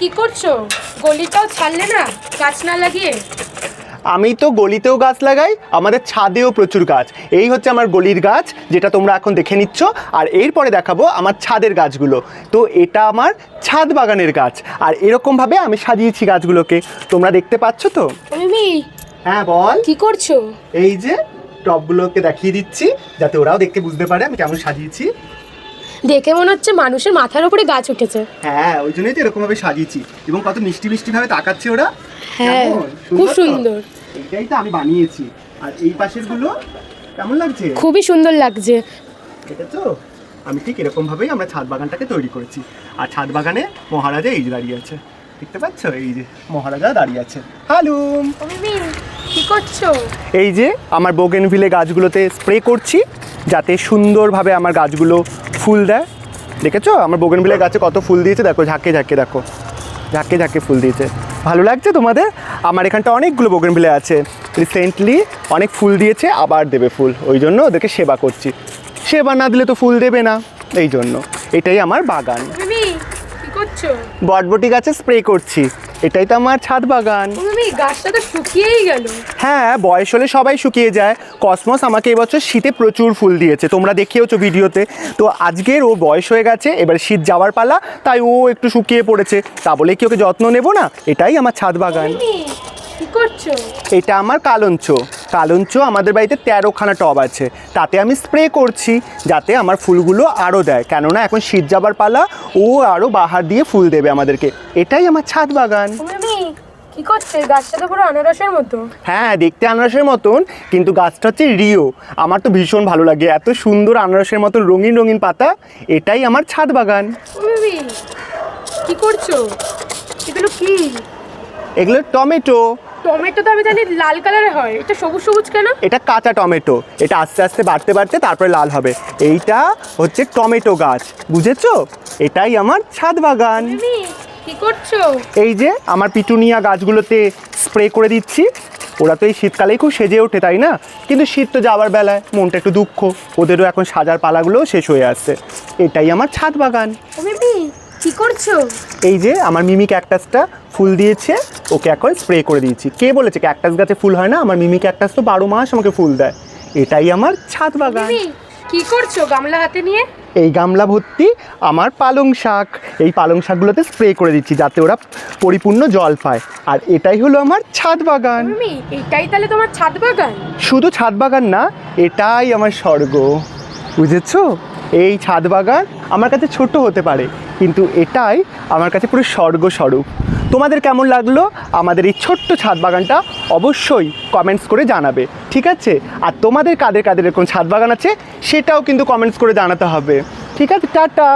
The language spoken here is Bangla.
কি করছ? গলিটাও ছাড়লে না গাছ না লাগিয়ে? আমি তো গলিতেও গাছ লাগাই আমাদের ছাদেও প্রচুর গাছ। এই হচ্ছে আমার গলির গাছ যেটা তোমরা এখন দেখে নিচ্ছ। আর এরপরে দেখাবো আমার ছাদের গাছগুলো। তো এটা আমার ছাদ বাগানের গাছ। আর এরকমভাবে আমি সাজিয়েছি গাছগুলোকে। তোমরা দেখতে পাচ্ছ তো? মিমি হ্যাঁ বল। কি করছ? এই যে টবগুলোকে দেখিয়ে দিচ্ছি যাতে ওরাও দেখতে বুঝতে পারে আমি কেমন সাজিয়েছি। দেখে মনে হচ্ছে মানুষের মাথার উপরে গাছ উঠেছে। হ্যাঁ ওই জন্যই তো এরকমভাবে সাজিয়েছি। এবং কত মিষ্টি মিষ্টি ভাবে তাকাচ্ছে ওরা। হ্যাঁ? খুব সুন্দর এইটাই তো আমি বানিয়েছি। আর এই পাশেরগুলো কেমন লাগছে? খুবই সুন্দর লাগছে। এটা তো আমি ঠিক এরকম ভাবেই আমরা ছাদ বাগানটাকে তৈরি করেছি। আর ছাদ বাগানে মহারাজা এই যে দাঁড়িয়ে আছে। দেখতে পাচ্ছ? এই যে মহারাজা দাঁড়িয়ে আছে। হালুম! কি করছ? এই যে আমার বোগেনভিলে গাছগুলোতে স্প্রে করছি। যাতে সুন্দরভাবে আমার গাছগুলো ফুল দেয়। দেখেছ? আমার বোগেনভিলে গাছে কত ফুল দিয়েছে। দেখো ঝাঁকে ঝাঁকে দেখো। ঝাঁকে ঝাঁকে ফুল দিয়েছে। ভালো লাগছে তোমাদের? আমার এখানটা অনেকগুলো বোগেনভিলে আছে। রিসেন্টলি অনেক ফুল দিয়েছে আবার দেবে ফুল। ওই জন্য ওদেরকে সেবা করছি। সেবা না দিলে তো ফুল দেবে না। এই জন্য। এটাই আমার বাগান। করছ? বটবটি গাছে স্প্রে করছি। এটাই তো আমার ছাদ বাগান। মিমি গাছটা তো শুকিয়েই গেল। হ্যাঁ বয়স হলে সবাই শুকিয়ে যায়। কসমস আমাকে এবছর শীতে প্রচুর ফুল দিয়েছে তোমরা দেখিয়েছো ভিডিওতে। তো আজকের ও বয়স হয়ে গেছে এবার শীত যাওয়ার পালা তাই ও একটু শুকিয়ে পড়েছে। তা বলে কি ওকে যত্ন নেব না? এটাই আমার ছাদ বাগান। কি করছ? এটা আমার কালঞ্চ। কালঞ্চ আমাদের বাড়িতে তেরোখানা টব আছে। তাতে আমি স্প্রে করছি যাতে আমার ফুলগুলো আরও দেয়। কেননা এখন শীত যাবার পালা ও আরও বাহার দিয়ে ফুল দেবে আমাদেরকে। এটাই আমার ছাদ বাগান। কি করছ? গাছটা তো পুরো আনারসের মতো। হ্যাঁ দেখতে আনারসের মতন কিন্তু গাছটা হচ্ছে রিও। আমার তো ভীষণ ভালো লাগে। এত সুন্দর আনারসের মতন রঙিন রঙিন পাতা এটাই আমার ছাদ বাগান। কি করছ? এগুলো কি? এগুলো টমেটো। টমেটো তো আমি জানি লাল কালারের হয়। এটা সবুজ সবুজ কেন? এটা কাঁচা টমেটো। এটা আস্তে আস্তে বাড়তে বাড়তে তারপরে লাল হবে। এইটা হচ্ছে টমেটো গাছ। বুঝেছ? এটাই আমার ছাদ বাগান। কি করছ? এই যে আমার পিটুনিয়া গাছগুলোতে স্প্রে করে দিচ্ছি। ওরা তো এই শীতকালেই খুব সেজে ওঠে তাই না? কিন্তু শীত তো যাওয়ার বেলায় মনটা একটু দুঃখ। ওদেরও এখন সাজার পালাগুলোও শেষ হয়ে আসছে এটাই আমার ছাদ বাগান। কি করছ? এই যে আমার মিমি ক্যাকটাসটা ফুল দিয়েছে ওকে এখন স্প্রে করে দিয়েছি। কে বলেছে ক্যাকটাস গাছে ফুল হয় না? আমার মিমি ক্যাকটাস তো বারো মাস আমাকে ফুল দেয়। এটাই আমার ছাদ বাগান। কি করছ গামলা হাতে নিয়ে? এই গামলা ভর্তি আমার পালং শাক। এই পালং শাকগুলোতে স্প্রে করে দিচ্ছি যাতে ওরা পরিপূর্ণ জল পায়। আর এটাই হলো আমার ছাদ বাগান। এটাই তাহলে তোমার ছাদ বাগান? শুধু ছাদ বাগান না এটাই আমার স্বর্গ। বুঝেছ? এই ছাদ বাগান আমার কাছে ছোট হতে পারে। কিন্তু এটাই আমার কাছে পুরো স্বর্গস্বরূপ। তোমাদের কেমন লাগল? আমাদের এই ছোট্ট ছাদ বাগানটা অবশ্যই কমেন্টস করে জানাবে, ঠিক আছে? আর তোমাদের কাদের কাদের এরকম ছাদ বাগান আছে, সেটাও কিন্তু কমেন্টস করে জানাতে হবে। ঠিক আছে, টাটা!